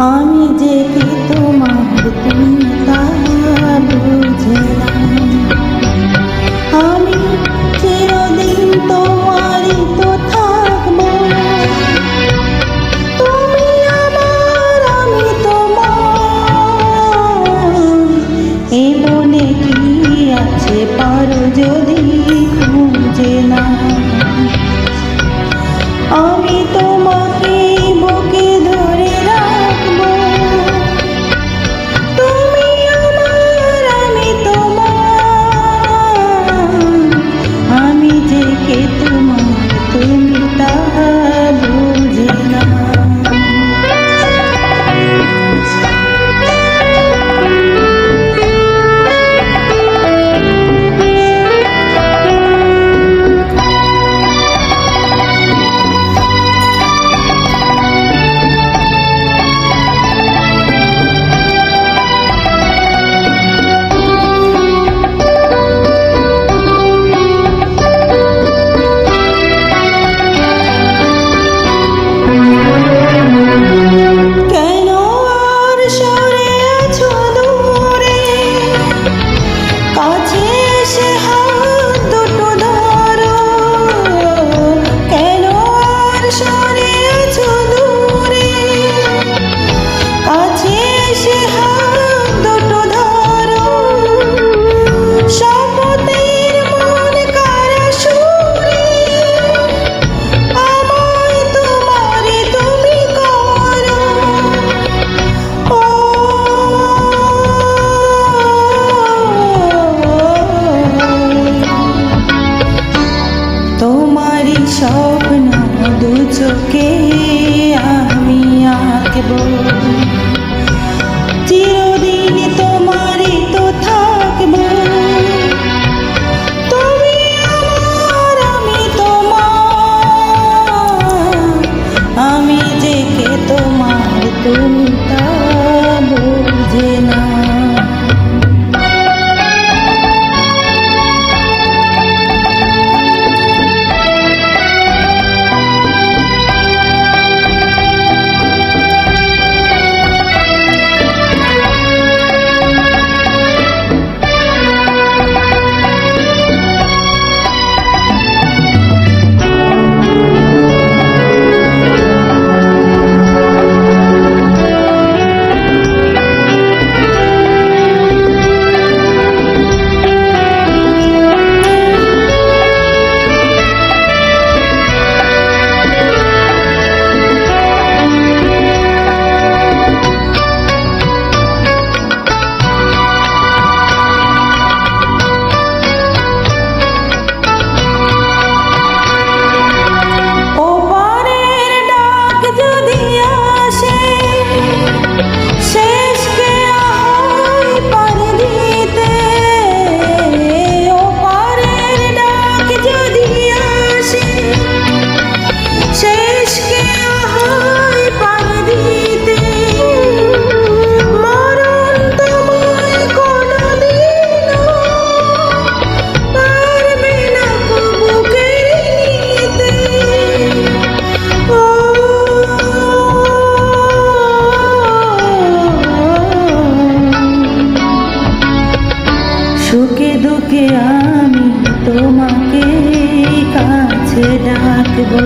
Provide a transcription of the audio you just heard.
আমি যে কি তোমার তুমি তা বুঝলাম স্বপ্ন দু চোখে আমি আঁকব। চিরদিন তোমারই তো থাকব। তুমি আমার, আমি তোমার। আমি যে কে তোমার তুমি তা আজকে আমি তোমাকে কাছে ডাকবো।